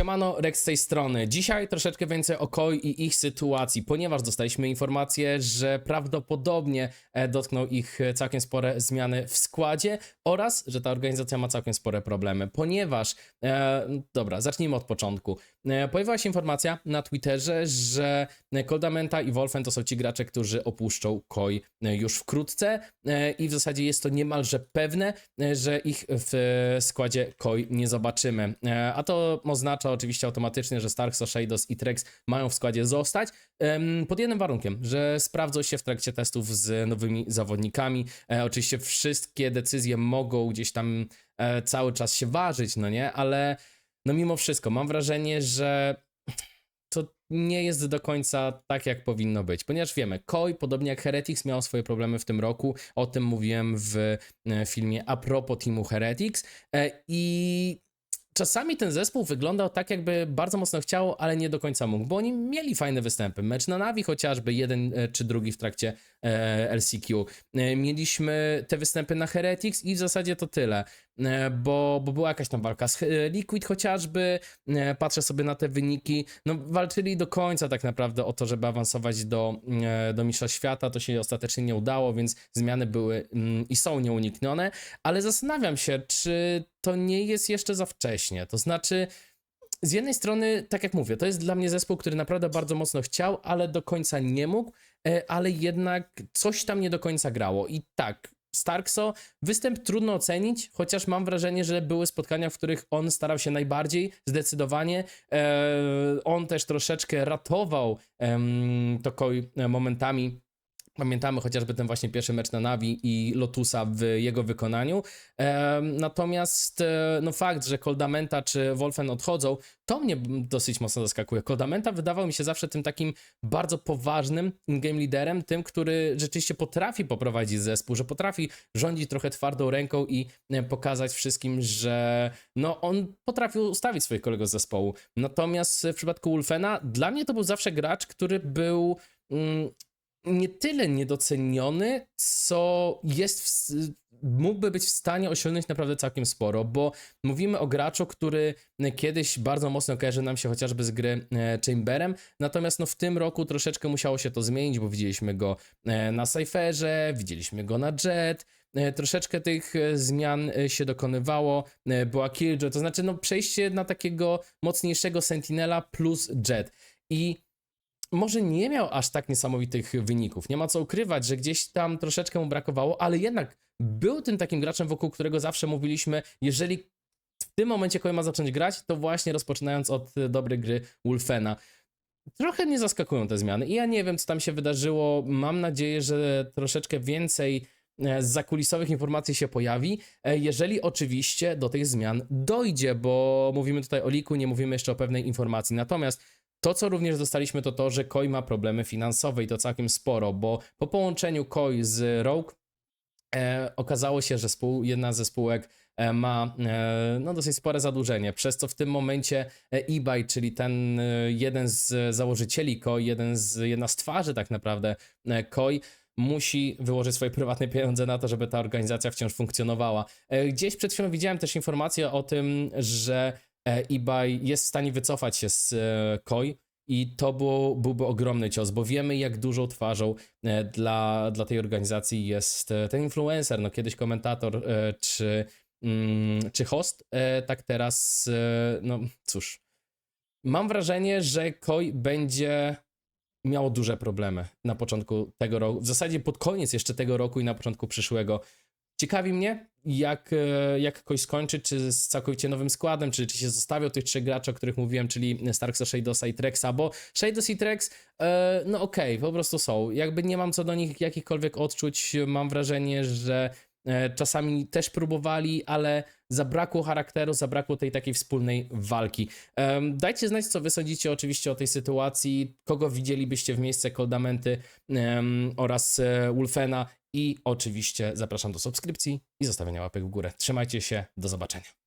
Siemano, Rex z tej strony. Dzisiaj troszeczkę więcej o Koi i ich sytuacji, ponieważ dostaliśmy informację, że prawdopodobnie e, dotkną ich e, całkiem spore zmiany w składzie oraz, że ta organizacja ma całkiem spore problemy, ponieważ, e, dobra, zacznijmy od początku. E, pojawiła się informacja na Twitterze, że Coldamenta i Wolfen to są ci gracze, którzy opuszczą Koi e, już wkrótce e, i w zasadzie jest to niemalże pewne, że ich w składzie Koi nie zobaczymy. A to oznacza oczywiście automatycznie, że Starks, Shadows i Trex mają w składzie zostać pod jednym warunkiem, że sprawdzą się w trakcie testów z nowymi zawodnikami. Oczywiście wszystkie decyzje mogą gdzieś tam cały czas się ważyć, no nie, ale no mimo wszystko mam wrażenie, że to nie jest do końca tak, jak powinno być, ponieważ wiemy, Koi, podobnie jak Heretics, miał swoje problemy w tym roku. O tym mówiłem w e, filmie a propos teamu Heretics. E, I czasami ten zespół wyglądał tak, jakby bardzo mocno chciał, ale nie do końca mógł, bo oni mieli fajne występy. Mecz na Navi chociażby, jeden e, czy drugi w trakcie e, LCQ. E, Mieliśmy te występy na Heretics i w zasadzie to tyle, bo, bo była jakaś tam walka z Liquid chociażby, patrzę sobie na te wyniki, no walczyli do końca tak naprawdę o to, żeby awansować do, do Świata, to się ostatecznie nie udało, więc zmiany były mm, i są nieuniknione, ale zastanawiam się, czy to nie jest jeszcze za wcześnie, to znaczy z jednej strony, tak jak mówię, to jest dla mnie zespół, który naprawdę bardzo mocno chciał, ale do końca nie mógł, e, ale jednak coś tam nie do końca grało. I tak, Starkso, występ trudno ocenić, chociaż mam wrażenie, że były spotkania, w których on starał się najbardziej, zdecydowanie. E, on też troszeczkę ratował em, to Koi e, momentami. Pamiętamy chociażby ten właśnie pierwszy mecz na Navi i Lotusa w jego wykonaniu. Natomiast e, no fakt, że Koldamenta czy Wolfen odchodzą, to mnie dosyć mocno zaskakuje. Koldamenta wydawał mi się zawsze tym takim bardzo poważnym in-game liderem, tym, który rzeczywiście potrafi poprowadzić zespół, że potrafi rządzić trochę twardą ręką i e, pokazać wszystkim, że no on potrafił ustawić swoich kolegów z zespołu. Natomiast w przypadku Wolfena dla mnie to był zawsze gracz, który był mm, nie tyle niedoceniony, co jest w, mógłby być w stanie osiągnąć naprawdę całkiem sporo, bo mówimy o graczu, który kiedyś bardzo mocno kojarzy nam się chociażby z gry e, Chamberem, natomiast no w tym roku troszeczkę musiało się to zmienić, bo widzieliśmy go e, na Cypherze, widzieliśmy go na Jet, e, troszeczkę tych zmian się dokonywało, była Killjoy, to znaczy no przejście na takiego mocniejszego Sentinela plus Jet. I może nie miał aż tak niesamowitych wyników. Nie ma co ukrywać, że gdzieś tam troszeczkę mu brakowało, ale jednak był tym takim graczem, wokół którego zawsze mówiliśmy, jeżeli w tym momencie Koi ma zacząć grać, to właśnie rozpoczynając od dobrej gry Wolfena. Trochę mnie zaskakują te zmiany i ja nie wiem, co tam się wydarzyło. Mam nadzieję, że troszeczkę więcej e, z zakulisowych informacji się pojawi, e, jeżeli oczywiście do tych zmian dojdzie, bo mówimy tutaj o liku, nie mówimy jeszcze o pewnej informacji. Natomiast to, co również dostaliśmy, to to, że Koi ma problemy finansowe i to całkiem sporo, bo po połączeniu Koi z Rogue e, okazało się, że spół, jedna ze spółek e, ma e, no, dosyć spore zadłużenie, przez co w tym momencie e, eBay, czyli ten jeden z założycieli Koi, jeden z, jedna z twarzy tak naprawdę Koi, musi wyłożyć swoje prywatne pieniądze na to, żeby ta organizacja wciąż funkcjonowała. Gdzieś przed chwilą widziałem też informację o tym, że eBay jest w stanie wycofać się z e, Koi i to było, byłby ogromny cios, bo wiemy jak dużą twarzą e, dla, dla tej organizacji jest e, ten influencer, no kiedyś komentator e, czy, mm, czy host, e, tak teraz, e, no cóż, mam wrażenie, że Koi będzie miało duże problemy na początku tego roku, w zasadzie pod koniec jeszcze tego roku i na początku przyszłego. Ciekawi mnie, jak, e, jak kogoś skończy, czy z całkowicie nowym składem, czy, czy się zostawią tych trzech graczy, o których mówiłem, czyli Starksa, Shadosa i Trexa, bo Shados i Trex, e, no okej, po prostu są. Jakby nie mam co do nich jakichkolwiek odczuć, mam wrażenie, że czasami też próbowali, ale zabrakło charakteru, zabrakło tej takiej wspólnej walki. Dajcie znać, co wy sądzicie oczywiście o tej sytuacji, kogo widzielibyście w miejsce Koldamenty oraz e, Wolfena i oczywiście zapraszam do subskrypcji i zostawienia łapek w górę. Trzymajcie się, do zobaczenia.